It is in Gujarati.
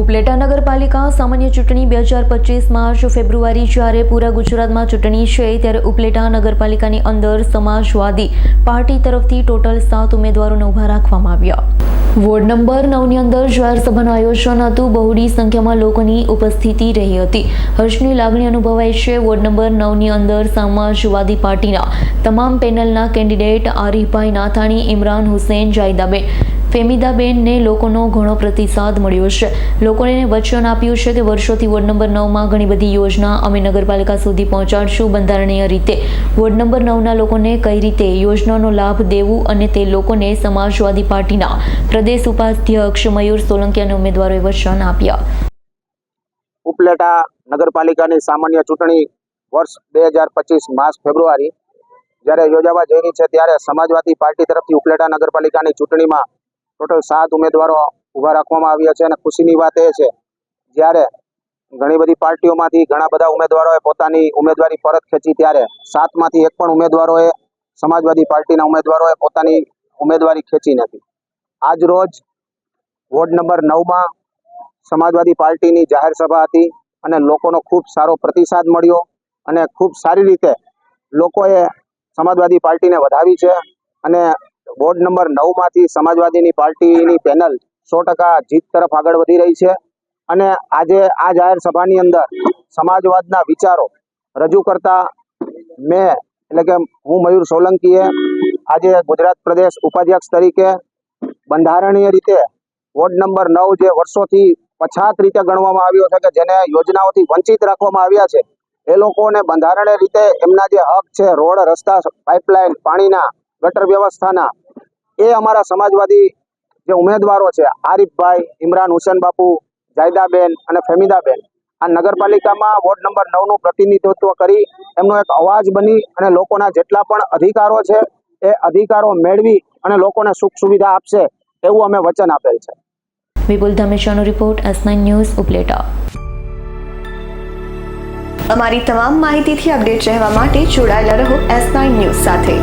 ઉપલેટા નગરપાલિકા સામાન્ય ચૂંટણી બે હજાર પચીસ માર્ચ ફેબ્રુઆરી જ્યારે પૂરા ગુજરાતમાં ચૂંટણી છે, ત્યારે ઉપલેટા નગરપાલિકાની અંદર સમાજવાદી પાર્ટી તરફથી ટોટલ સાત ઉમેદવારોને ઊભા રાખવામાં આવ્યા. વોર્ડ નંબર નવની અંદર જાહેરસભાનું આયોજન હતું. બહોળી સંખ્યામાં લોકોની ઉપસ્થિતિ રહી હતી. હર્ષની લાગણી અનુભવાય છે. વોર્ડ નંબર નવની અંદર સમાજવાદી પાર્ટીના તમામ પેનલના કેન્ડિડેટ આરીફભાઈ નાથાણી, ઇમરાન હુસેન, જાયદાબેન ફેમિદાબેનને લોકોનો ઘણો પ્રતિસાદ મળ્યો છે. લોકોને વચન આપ્યું છે કે વર્ષોથી વોર્ડ નંબર નવમાં ઘણી બધી યોજના અમે નગરપાલિકા સુધી પહોંચાડશું બંધારણીય રીતે. વોર્ડ નંબર નવના લોકોને કઈ રીતે યોજનાનો લાભ દેવું અને તે લોકોને સમાજવાદી પાર્ટીના પ્રદેશ ઉપાધ્યક્ષ મયુર સોલંકી અને ઉમેદવારોએ વચન આપ્યા. ઉપલેટા નગરપાલિકાની સામાન્ય ચૂંટણી વર્ષ બે હજાર પચીસ માર્ચ ફેબ્રુઆરી જ્યારે યોજાવા જઈ રહી છે ત્યારે સમાજવાદી પાર્ટી તરફથી ઉપલેટા નગરપાલિકાની ચૂંટણીમાં ટોટલ સાત ઉમેદવારો ઊભા રાખવામાં આવ્યા છે અને ખુશીની વાત એ છે, જ્યારે ઘણી બધી પાર્ટીઓમાંથી ઘણા બધા ઉમેદવારોએ પોતાની ઉમેદવારી પરત ખેંચી, ત્યારે સાતમાંથી એક પણ ઉમેદવારોએ સમાજવાદી પાર્ટીના ઉમેદવારોએ પોતાની ઉમેદવારી ખેંચી નથી. આજ રોજ વોર્ડ નંબર નવમાં સમાજવાદી પાર્ટીની જાહેર સભા હતી અને લોકોનો ખૂબ સારો પ્રતિસાદ મળ્યો અને ખૂબ સારી રીતે લોકોએ સમાજવાદી પાર્ટીને વધાવી છે અને વોર્ડ નંબર નવમાંથી સમાજવાદીની પાર્ટીની પેનલ સો ટકા જીત તરફ આગળ વધી રહી છે. અને આજે આ જાહેર સભાની અંદર સમાજવાદના વિચારો રજૂ કરતા મેં, એટલે કે હું મયુર સોલંકીએ, આજે ગુજરાત પ્રદેશ ઉપાધ્યક્ષ તરીકે બંધારણીય રીતે વોર્ડ નંબર નવ જે વર્ષોથી પછાત રીતે ગણવામાં આવ્યો છે કે જેને યોજનાઓથી વંચિત રાખવામાં આવ્યા છે, એ લોકોને બંધારણીય રીતે એમના જે હક છે, રોડ, રસ્તા, પાઇપલાઇન, પાણીના ગટર વ્યવસ્થાના એ અમારા સમાજવાદી જે ઉમેદવારો છે, આરીફભાઈ, ઇમરાન હુસેન બાપુ, જાયદાબેન અને ફેમિદાબેન, આ નગરપાલિકામાં વોર્ડ નંબર નવનું પ્રતિનિધિત્વ કરી એમનો એક અવાજ બની અને લોકોના જેટલા પણ અધિકારો છે, એ અધિકારો મેળવી અને લોકોને સુખ સુવિધા આપશે એવું અમે વચન આપેલ છે. વિપુલ ધમેશાનો રિપોર્ટ એસ ન્યૂઝ, ઉપલેટા. અમારી તમામ માહિતીથી અપડેટ રહેવા માટે જોડાયેલા રહો એસ ન્યૂઝ સાથે.